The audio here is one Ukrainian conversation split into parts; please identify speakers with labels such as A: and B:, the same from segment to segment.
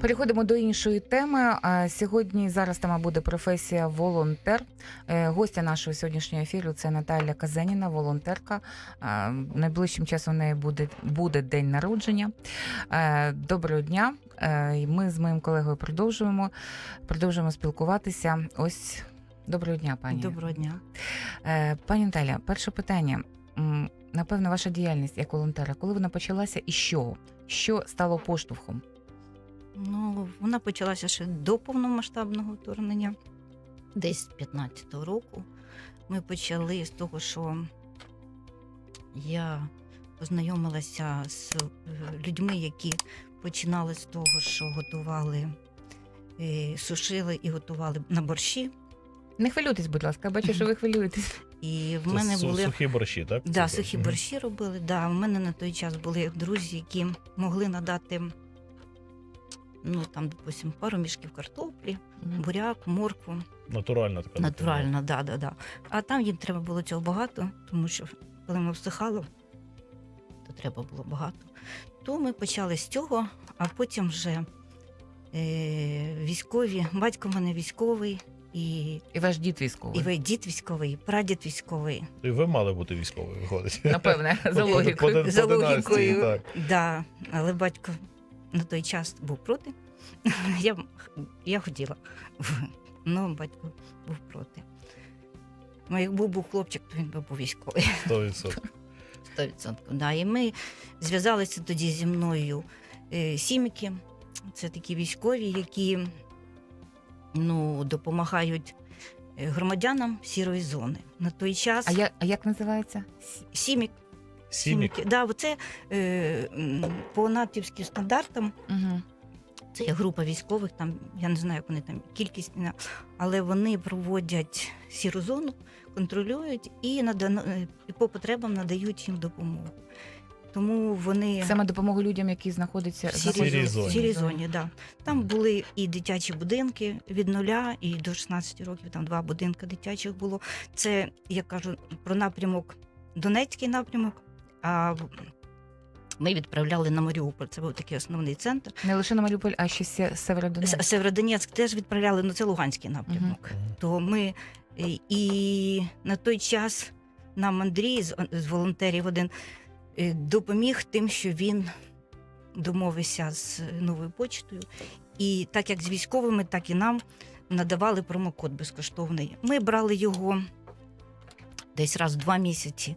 A: Переходимо до іншої теми. Сьогодні зараз тема буде професія волонтер. Е, Гостя нашого сьогоднішнього ефіру це Наталя Казеніна, волонтерка. Найближчим часом у неї буде, буде день народження. Е, Доброго дня. Е, Ми з моїм колегою продовжуємо, продовжуємо спілкуватися. Ось доброго дня, пані.
B: Доброго дня.
A: Е, Пані Наталя, перше питання. Напевно, ваша діяльність як волонтера, коли вона почалася і чого? Що стало поштовхом?
B: Ну, вона почалася ще до повномасштабного вторгнення, десь з 15-го року. Ми почали з того, що я познайомилася з е, людьми, які починали з того, що готували, е, сушили і готували на борщі.
A: Не хвилюйтесь, будь ласка, я бачу, що ви хвилюєтесь.
B: І в
C: Це
B: мене були
C: сухі борщі, так?
B: Да, сухі
C: так?
B: борщі робили. Да. У мене на той час були друзі, які могли надати ну, там, допустим, пару мішків картоплі, буряк, моркву.
C: Натуральна така.
B: Натурально, да, да, да. А там їм треба було цього багато, тому що коли воно всихало, то треба було багато. То ми почали з цього, а потім вже е, військові, батько в мене військовий, і,
A: І ваш дід військовий.
B: і ви дід військовий, і прадід військовий.
C: І ви мали бути військовою, виходить.
A: Напевне, за
C: По- по-
A: логікою.
C: по
B: За
C: династії,
B: логікою.
C: так.
B: Да, але батько на той час був проти. Я, я хотіла, але батько був проти. Ну, якби був хлопчик, то він би був військовий.
C: 100%.
B: 100%. Да. І ми зв'язалися тоді зі мною е, сіміки. Це такі військові, які ну, допомагають е, громадянам сірої зони. На той час
A: А, я, а як називається? С-
B: сімік.
C: Сімік.
B: Да, оце, е, по натівським стандартам
A: Угу.
B: Це є група військових, там я не знаю, як вони там кількість, але вони проводять сіру зону, контролюють і надано, е, і по потребам надають їм допомогу. Тому вони
A: Саме допомогу людям, які знаходяться
B: в сірій,
C: Сірій
B: зоні.
C: зоні.
B: в сірій зоні, да. Там були і дитячі будинки від нуля, і до 16 років там два будинки дитячих було. Це я кажу про напрямок Донецький напрямок. А ми відправляли на Маріуполь. Це був такий основний центр.
A: Не лише на Маріуполь, а ще Северодонецьк.
B: Северодонецьк теж відправляли, ну це Луганський напрямок.
C: Мгм.
B: То ми е, і на той час нам Андрій з, з волонтерів один е, допоміг тим, що він домовився з новою почтою. І так як з військовими, так і нам надавали промокод безкоштовний. Ми брали його десь раз в два місяці,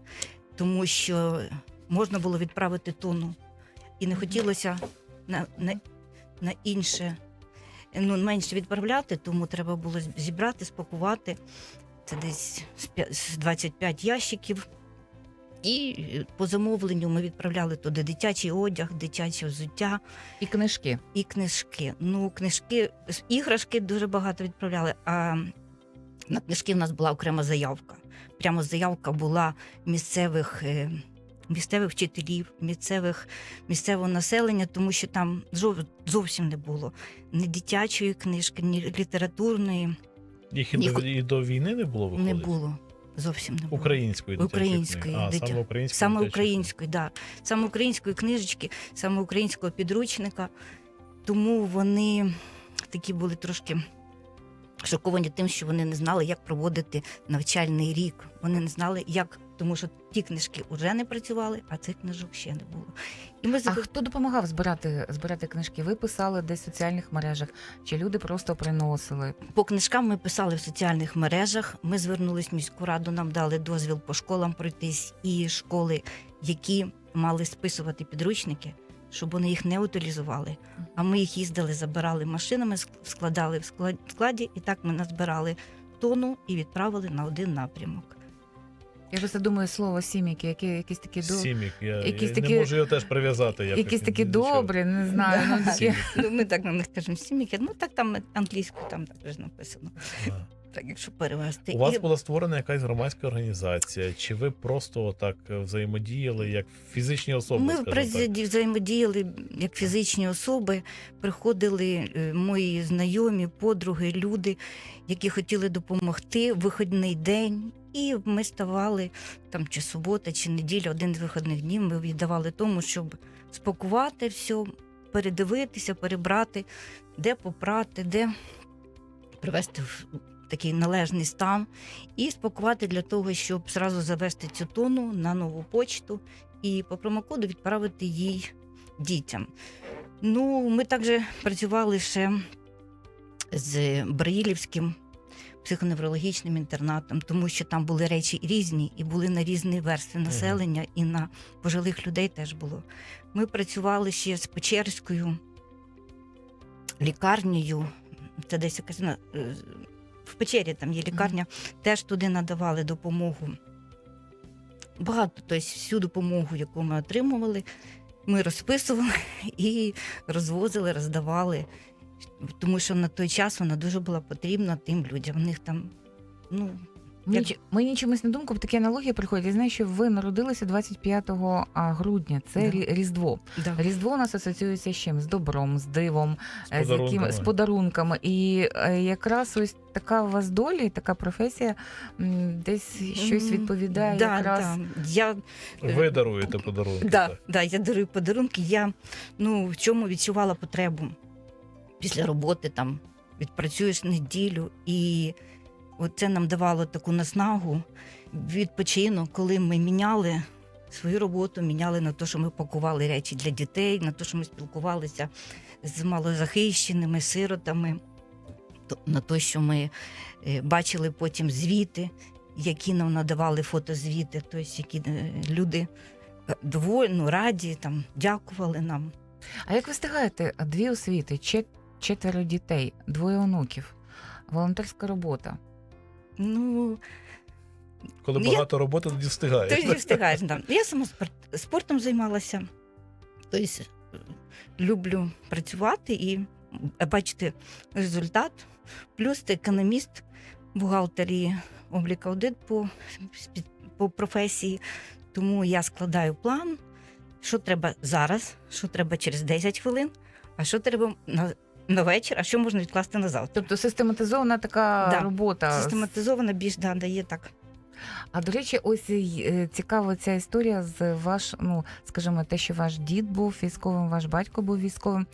B: тому що можна було відправити тонну. І не хотілося на, на, на інше ну, менше відправляти, тому треба було зібрати, спакувати. Це десь з 25 ящиків. І е, по замовленню ми відправляли туди дитячий одяг, дитяче взуття
A: І книжки.
B: і книжки. Ну, книжки, іграшки дуже багато відправляли. А на книжки в нас була окрема заявка. Прямо заявка була місцевих. е, Місцевих вчителів, місцевих, місцевого населення, тому що там зовсім не було ні дитячої книжки, ні літературної
C: Їх і
B: Їх-
C: до, і до війни не було, виходить?
B: не було. Зовсім не було.
C: Української дитячої
B: Української
C: книги. А,
B: дитя-
C: саме української
B: Саме української, да. саме української книжечки, саме українського підручника. Тому вони такі були трошки шоковані тим, що вони не знали, як проводити навчальний рік. Вони не знали, як, тому що ті книжки вже не працювали, а цих книжок ще не було. І ми
A: А хто допомагав збирати, збирати книжки? Ви писали десь в соціальних мережах, чи люди просто приносили?
B: по книжкам ми писали в соціальних мережах. Ми звернулись в міську раду, нам дали дозвіл по школам пройтись і школи, які мали списувати підручники, щоб вони їх не утилізували. А ми їх їздили, забирали машинами, складали в складі, і так ми назбирали тону і відправили на один напрямок.
A: Я просто думаю, слово сіміки, які якісь такі до
C: Сімік. Я,
A: Якісь
C: я
A: такі-
C: не можу його теж прив'язати. якось
A: якісь такі
C: до
A: добрі, не знаю. Ну, такі...
B: Ну, ми так на них кажемо сіміки. Ну так там англійською там також написано. Так, якщо перевести.
C: У вас
B: І-
C: була створена якась громадська організація, чи ви просто так взаємодіяли як фізичні особи?
B: Ми
C: так?
B: взаємодіяли як фізичні особи. Приходили е, мої знайомі, подруги, люди, які хотіли допомогти в вихідний день. І ми ставали там чи субота, чи неділя, один з вихідних днів. Ми віддавали тому, щоб спакувати все, передивитися, перебрати, де попрати, де привести в такий належний стан і спакувати для того, щоб зразу завести цю тону на нову почту і по промокоду відправити їй дітям. Ну, ми також працювали ще з Браїлівським психоневрологічним інтернатом, тому що там були речі різні і були на різні верстви населення, і на пожилих людей теж було. Ми працювали ще з Печерською лікарнею. Це десь якась е, в Печері там є лікарня, теж туди надавали допомогу. Багато, тобто всю допомогу, яку ми отримували, ми розписували і розвозили, роздавали. Тому що на той час вона дуже була потрібна тим людям. В них там, ну,
A: Мені,
B: Як-
A: мені чомусь на думку такі аналогії приходять. Я знаю, що ви народилися 25 а, грудня. Це
B: Да.
A: Різдво.
B: да.
A: Різдво у нас асоціюється з чим? З добром, з дивом,
C: З
A: е, з, яким,
C: подарунками.
A: з подарунками. І е, якраз ось така у вас доля і така професія м, десь щось відповідає
B: да,
A: якраз.
B: да. Я,
C: Ви даруєте подарунки.
B: да,
C: так.
B: да, я дарую подарунки. Я ну, в чому відчувала потребу після роботи, там відпрацюєш неділю, і це нам давало таку наснагу, відпочинок, коли ми міняли свою роботу, міняли на те, що ми пакували речі для дітей, на те, що ми спілкувалися з малозахищеними сиротами, на те, що ми е, бачили потім звіти, які нам надавали фотозвіти, тобто які е, люди е, довольно ну, раді, там, дякували нам.
A: А як ви встигаєте дві освіти, четверо дітей, двоє онуків, волонтерська робота?
B: Ну,
C: Коли
B: Я-
C: багато роботи, тоді встигаєш.
B: Ти не встигаєш. Да. Я сама спортом займалася. Тобто люблю працювати і бачити результат. Плюс ти економіст, бухгалтер і облік аудит по, по професії. Тому я складаю план, що треба зараз, що треба через 10 хвилин, а що треба на, на вечір, а що можна відкласти на завтра.
A: Тобто систематизована така
B: Да.
A: робота.
B: Систематизована більш да, дає так.
A: А до речі, ось е, цікава ця історія з ваш, ну скажімо, те, що ваш дід був військовим, ваш батько був військовим.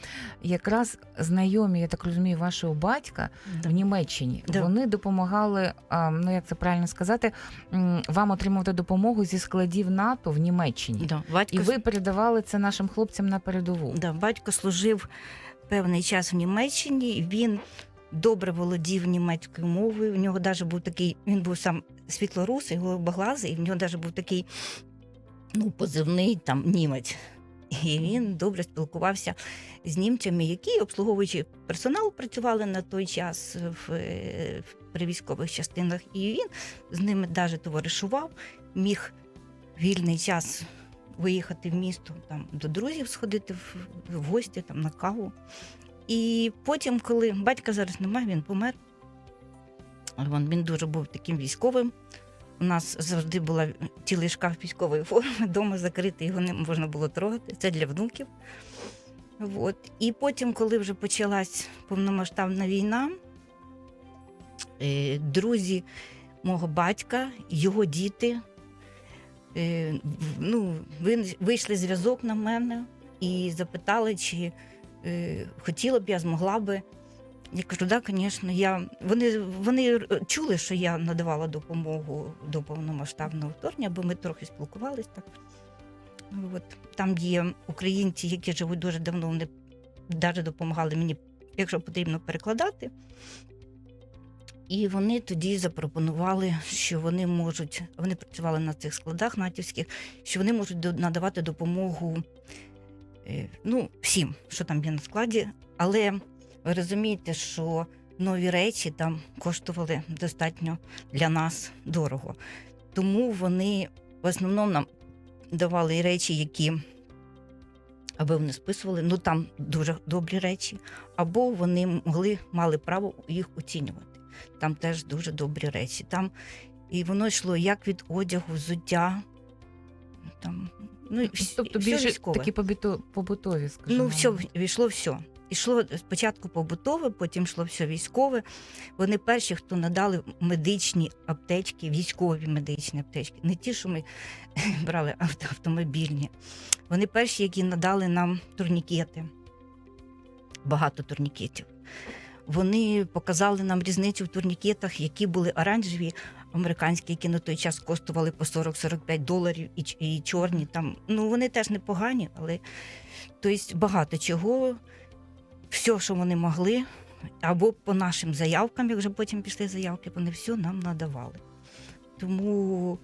A: Якраз знайомі, я так розумію, вашого батька в Німеччині
B: Да.
A: вони допомагали. а, Ну як це правильно сказати, м, вам отримувати допомогу зі складів НАТО в Німеччині,
B: Да. Батько
A: і ви передавали це нашим хлопцям на передову.
B: Да, батько служив певний час в Німеччині. Він добре володів німецькою мовою. У нього навіть був такий, він був сам світлорусий, голубоглазий, і в нього навіть був такий ну, позивний там німець. І він добре спілкувався з німцями, які обслуговуючи персонал працювали на той час в, в при військових частинах. І він з ними навіть товаришував, міг вільний час виїхати в місто там до друзів сходити в, гості там на каву. І потім, коли батька зараз немає, він помер. Він, дуже був таким військовим. У нас завжди була цілий шкаф військової форми, вдома закритий, його не можна було трогати. Це для внуків. От. І потім, коли вже почалась повномасштабна війна, е, друзі мого батька, його діти, ну, вийшли зв'язок на мене і запитали, чи е, хотіла б я, змогла би. Я кажу, да, звісно. Я... Вони, вони чули, що я надавала допомогу до повномасштабного вторгнення, бо ми трохи спілкувалися так. От. Там є українці, які живуть дуже давно, вони навіть допомагали мені, якщо потрібно перекладати. І вони тоді запропонували, що вони можуть, вони працювали на цих складах натівських, що вони можуть надавати допомогу е, ну, всім, що там є на складі. Але ви розумієте, що нові речі там коштували достатньо для нас дорого. Тому вони в основному нам давали речі, які або вони списували, ну там дуже добрі речі, або вони могли мали право їх оцінювати. Там теж дуже добрі речі. Там і воно йшло як від одягу, взуття. Там, ну,
A: Тобто
B: все
A: більше
B: військове.
A: такі побутові, скажімо.
B: Ну, все, війшло все. Ішло спочатку побутове, потім йшло все військове. Вони перші, хто надали медичні аптечки, військові медичні аптечки, не ті, що ми брали авто- автомобільні. Вони перші, які надали нам турнікети. багато турнікетів. Вони показали нам різницю в турнікетах, які були оранжеві, американські, які на той час коштували по 40-45 доларів, і, і чорні там. Ну вони теж непогані, але тобто багато чого, все, що вони могли, або по нашим заявкам, як вже потім пішли заявки, вони все нам надавали. Тому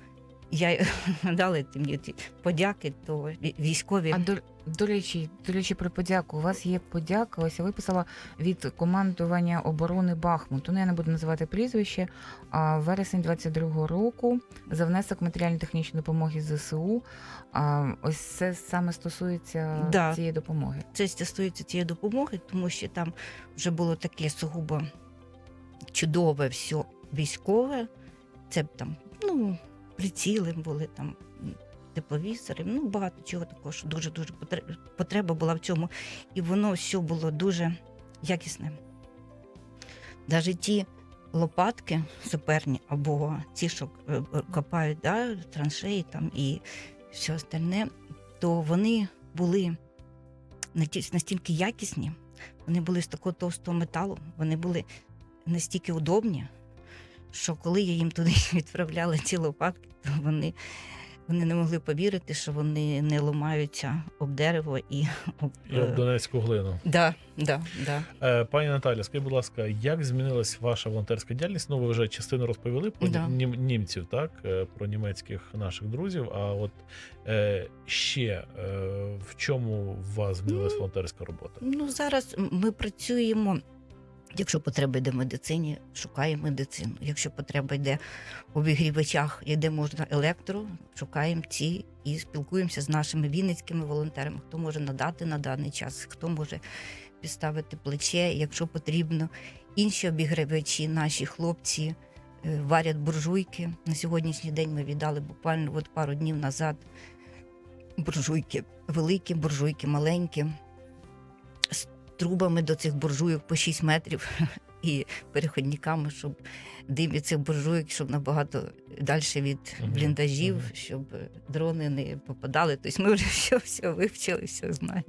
B: я дали мені подяки, то військові.
A: А до, до речі, до речі, про подяку. У вас є подяка. Ось я виписала від командування оборони Бахмуту. Ну я не буду називати прізвище. А вересень 22-го року за внесок матеріально-технічної допомоги ЗСУ. А ось це саме стосується
B: Да.
A: цієї допомоги.
B: це стосується цієї допомоги, тому що там вже було таке сугубо чудове все військове. Це там, ну, приціли були там. Тепловізори, ну багато чого такого, що дуже дуже потреба була в цьому. І воно все було дуже якісне. Навіть ті лопатки суперні, або ті, що е, е, копають да, траншеї там і все остальне, то вони були настільки якісні, вони були з такого товстого металу, вони були настільки удобні, що коли я їм туди відправляла ці лопатки, то вони, вони не могли повірити, що вони не ламаються об дерево і об.
C: І об Донецьку глину.
B: Да, да, да.
C: Е, Пані Наталя, скажіть, будь ласка, як змінилась ваша волонтерська діяльність? Ну, ви вже частину розповіли про
B: Да.
C: нім, німців, так? е, Про німецьких наших друзів. А от е, ще е, в чому у вас змінилась волонтерська робота?
B: Ну, зараз ми працюємо. Якщо потреба йде в медицині, шукаємо медицину. Якщо потреба йде у обігрівачах, де можна електро, шукаємо ці і спілкуємося з нашими вінницькими волонтерами, хто може надати на даний час, хто може підставити плече, якщо потрібно. Інші обігрівачі, наші хлопці е, варять буржуйки. На сьогоднішній день ми віддали буквально от пару днів назад буржуйки великі, буржуйки маленькі трубами до цих буржуйок по 6 метрів і переходниками, щоб дим від цих буржуйок, щоб набагато далі від бліндажів, щоб дрони не попадали. Тобто ми вже все, все вивчили, все знаємо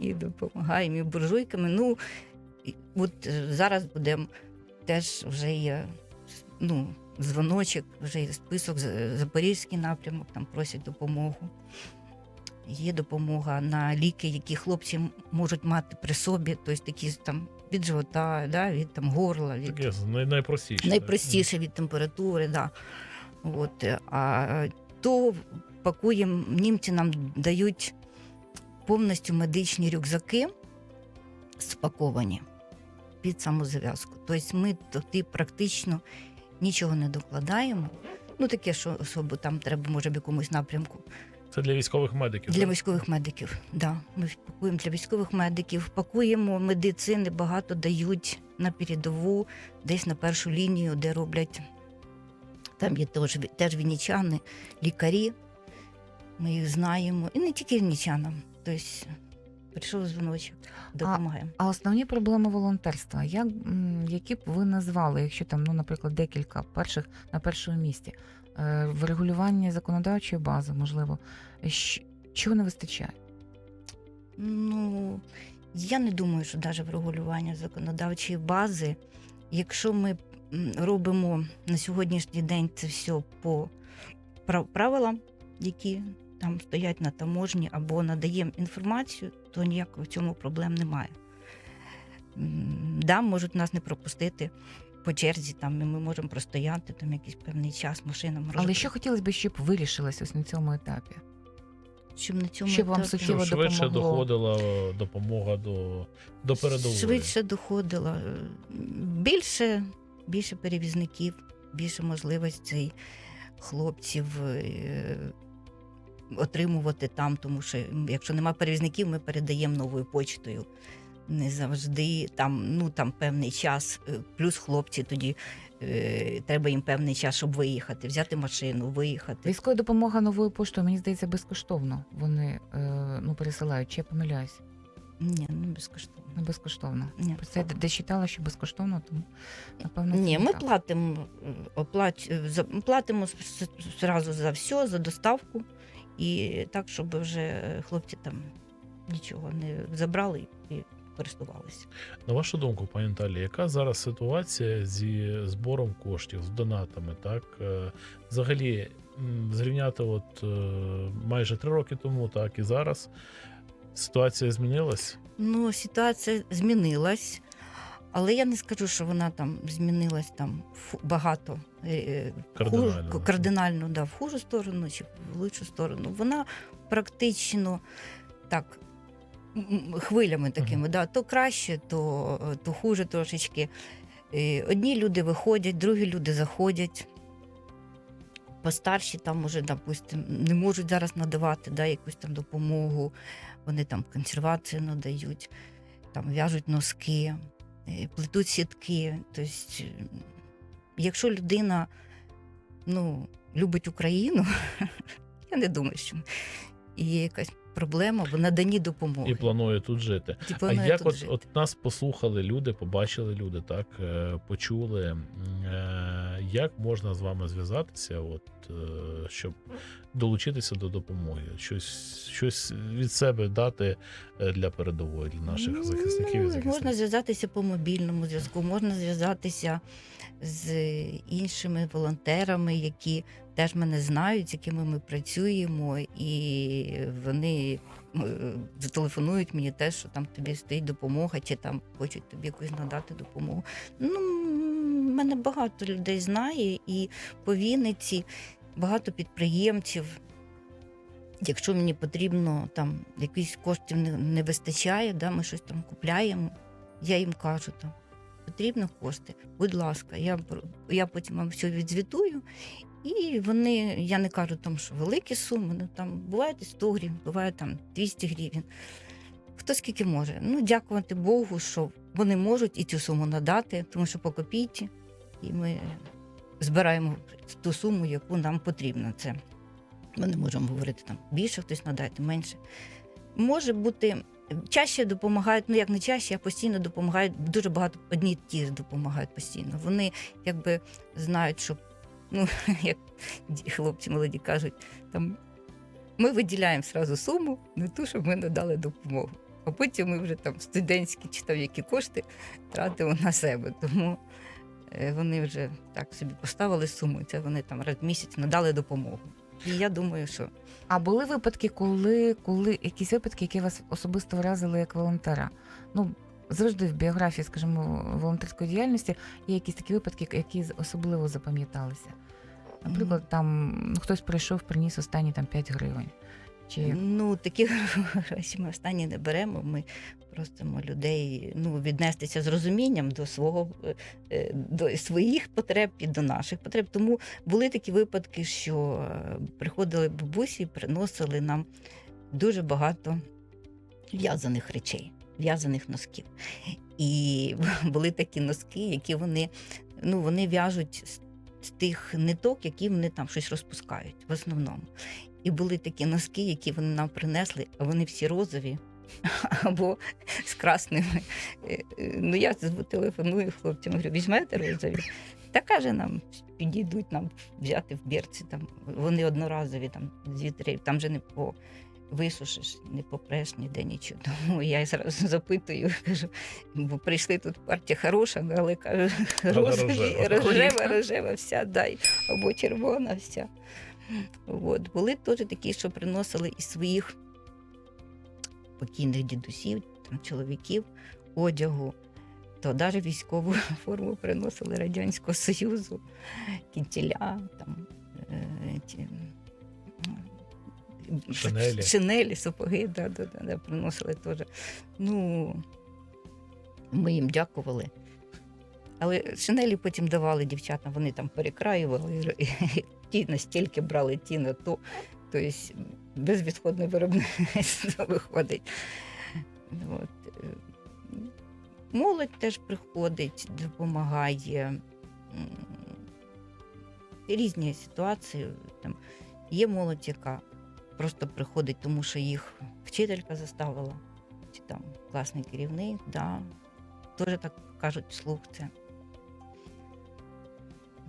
B: і допомагаємо і буржуйками. Ну, от е, зараз будемо теж вже є ну, дзвоночок, вже є список Запорізький напрямок, там просять допомогу. Є допомога на ліки, які хлопці можуть мати при собі, тобто такі там від живота, да, від там горла, від
C: Таке най- найпростіше.
B: найпростіше від температури. Да. От, а то пакуємо, німці нам дають повністю медичні рюкзаки спаковані під самозав'язку. Тобто ми туди практично нічого не докладаємо. Ну, таке, що особо там треба, може, в якомусь напрямку.
C: Це для військових медиків.
B: Для
C: так?
B: військових медиків, да. Ми пакуємо для військових медиків, пакуємо медицини, багато дають на передову, десь на першу лінію, де роблять. Там є теж, теж вінничани, лікарі. Ми їх знаємо. І не тільки вінничанам. Тобто прийшов дзвіночок, допомагаємо.
A: А основні проблеми волонтерства, як, які б ви назвали, якщо там, ну, наприклад, декілька перших на першому місці? Е, Врегулювання законодавчої бази, можливо. Чого не вистачає?
B: Ну, я не думаю, що навіть врегулювання законодавчої бази, якщо ми робимо на сьогоднішній день це все по прав- правилам, які там стоять на таможні, або надаємо інформацію, то ніякого в цьому проблем немає. Да, можуть нас не пропустити по черзі, там, і ми можемо простояти там якийсь певний час, машина може.
A: Але що хотілося б, щоб вирішилось ось на цьому етапі?
B: щоб на цьому
A: щоб вам
B: етапі-
A: суттєво
C: Щоб швидше
A: допомогло.
C: доходила е, допомога до, до передової.
B: Швидше доходила. Більше, більше перевізників, більше можливостей хлопців е, отримувати там, тому що якщо нема перевізників, ми передаємо новою почтою. Не завжди там, ну там певний час, е, плюс хлопці тоді е, треба їм певний час, щоб виїхати, взяти машину, виїхати.
A: Військова допомога новою поштою, мені здається, безкоштовно. Вони е, ну, пересилають, чи я помиляюсь?
B: Ні, не безкоштовно.
A: Не безкоштовно.
B: Ні.
A: Просто я де- читала, що безкоштовно, тому напевно.
B: Ні, ми
A: так.
B: платимо, оплач... платимо зразу за все, за доставку, і так, щоб вже хлопці там нічого не забрали і користувалися.
C: На вашу думку, пані Наталі, яка зараз ситуація зі збором коштів, з донатами? Так Е, взагалі зрівняти, от е, майже три роки тому, так і зараз ситуація змінилась?
B: Ну, ситуація змінилась, але я не скажу, що вона там змінилась там багато е,
C: Кардинально,
B: кардинально да, в хужу сторону чи в лучшу сторону. Вона практично так. Хвилями такими, да, то краще, то, то хуже трошечки. Одні люди виходять, другі люди заходять. Постарші там уже, допустим, не можуть зараз надавати да, якусь там допомогу. Вони там консервацію надають, там в'яжуть носки, е, плетуть сітки. Тобто, якщо людина ну, любить Україну, я не думаю, що є якась проблема в наданні допомоги.
C: І планує тут жити.
B: І
C: А як
B: тут
C: от,
B: жити.
C: от нас послухали люди, побачили люди, так е, почули, е, як можна з вами зв'язатися, от е, щоб долучитися до допомоги, щось, щось від себе дати для передової, для наших захисників і
B: Ну,
C: захисниць?
B: Можна зв'язатися по мобільному зв'язку, можна зв'язатися з іншими волонтерами, які теж мене знають, з якими ми працюємо, і вони е, зателефонують мені теж, що там тобі стоїть допомога, чи там хочуть тобі якусь надати допомогу. Ну, мене багато людей знає, і по Вінниці багато підприємців. Якщо мені потрібно там якісь коштів не, не вистачає, да, ми щось там купляємо, я їм кажу там. Потрібно кошти, будь ласка, я, я потім вам все відзвітую. І вони, я не кажу там, що великі суми, ну там буває і 100 гривень, буває там 200 гривень. Хто скільки може. Ну, дякувати Богу, що вони можуть і цю суму надати, тому що по копійці, і ми збираємо ту суму, яку нам потрібно. Це ми не можемо говорити там більше хтось надати, менше. Може бути, чаще допомагають, ну як не чаще, а постійно допомагають. Дуже багато одні ті допомагають постійно. Вони якби знають, що ну, як хлопці молоді кажуть, там ми виділяємо сразу суму на ту, щоб ми надали допомогу. А потім ми вже там студентські чи там які кошти тратимо на себе. Тому е, вони вже так собі поставили суму, це вони там раз місяць надали допомогу. І я думаю, що
A: А були випадки, коли, коли якісь випадки, які вас особисто вразили як волонтера? Ну, завжди в біографії, скажімо, волонтерської діяльності є якісь такі випадки, які особливо запам'яталися. Наприклад, там ну, хтось прийшов, приніс останні там 5 гривень. Чи
B: Ну, такі гроші ми останні не беремо. Ми просимо людей ну, віднестися з розумінням до свого е, е, до своїх потреб і до наших потреб. Тому були такі випадки, що е, приходили бабусі і приносили нам дуже багато в'язаних речей, в'язаних носків. І були такі носки, які вони, ну, вони в'яжуть з, з тих ниток, які вони там щось розпускають в основному. І були такі носки, які вони нам принесли, а вони всі розові або з красними. Е, е, Ну, я телефоную хлопцям, говорю, візьмете розові. Та каже нам, підійдуть нам взяти в берці. Там. Вони одноразові, там, дві-три, там же не по висушиш, не попреш ніде нічого. Тому я зразу запитую, кажу, бо прийшли тут партія хороша, але кажу,
C: рожева.
B: рожева, рожева вся, дай, або червона вся. От. Були теж такі, що приносили із своїх покійних дідусів, там, чоловіків одягу, то навіть військову форму приносили Радянського Союзу, кінтіля, там, е, ті,
C: Шинелі.
B: шинелі, сапоги, да, да, да, да, приносили теж. Ну, ми їм дякували. Але шинелі потім давали дівчатам, вони там перекраювали, і ті настільки брали, ті на то. Тобто безвідходне виробництво виходить. От. е, Молодь теж приходить, допомагає. Різні ситуації. Там є молодь, яка просто приходить, тому що їх вчителька заставила, чи там класний керівник, да. теж так кажуть вслух це.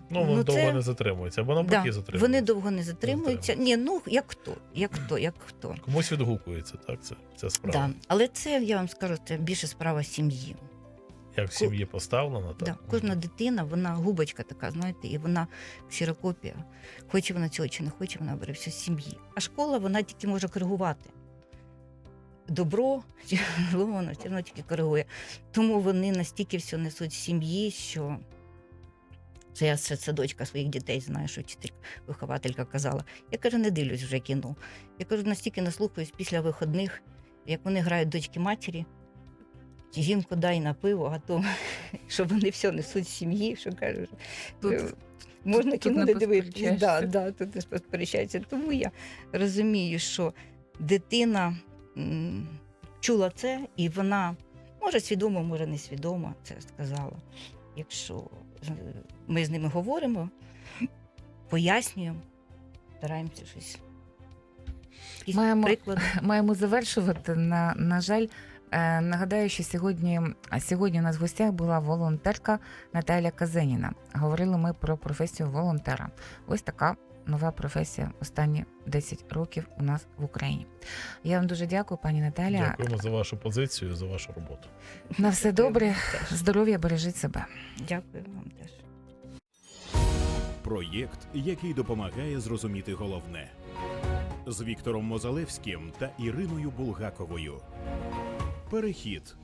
C: Ну, воно
B: Ну,
C: довго
B: це-
C: не затримується, або
B: Да,
C: навпаки затримується.
B: вони довго не затримуються. Ні, ну як хто, як хто, як хто.
C: Комусь відгукується, так? Це, це справа.
B: Да. Але це я вам скажу, це більше справа сім'ї.
C: Як в сім'ї поставлено, так?
B: Да. Кожна дитина, вона губочка така, знаєте, і вона ксерокопія. Хоче вона цього чи не хоче, вона бере все з сім'ї. А школа вона тільки може коригувати. Добро чи вона все одно тільки коригує. Тому вони настільки все несуть з сім'ї, що це я з садочка своїх дітей знаю, що вчитель, вихователька казала. Я кажу, не дивлюсь вже кіно. Я кажу, настільки наслухаюсь після виходних, як вони грають дочки матері. Жінку дай на пиво, а то щоб вони все несуть з сім'ї, що кажуть.
A: Тут-
B: е, Можна
A: тут
B: кіно
A: не
B: дивитися. Да, да, тут не посперечається. Тому я розумію, що дитина м, чула це, і вона може свідомо, може не свідомо це сказала. Якщо е, ми з ними говоримо, пояснюємо, стараємося щось.
A: Маємо- Маємо завершувати. На, на жаль, нагадаю, що сьогодні, а сьогодні у нас в гостях була волонтерка Наталя Казеніна. Говорили ми про професію волонтера. Ось така нова професія останні 10 років у нас в Україні. Я вам дуже дякую, пані Наталя.
C: Дякуємо за вашу позицію, за вашу роботу.
A: На все добре, здоров'я, бережіть себе.
B: Дякую вам теж.
D: Проєкт, який допомагає зрозуміти головне з Віктором Мозалевським та Іриною Булгаковою. Перехід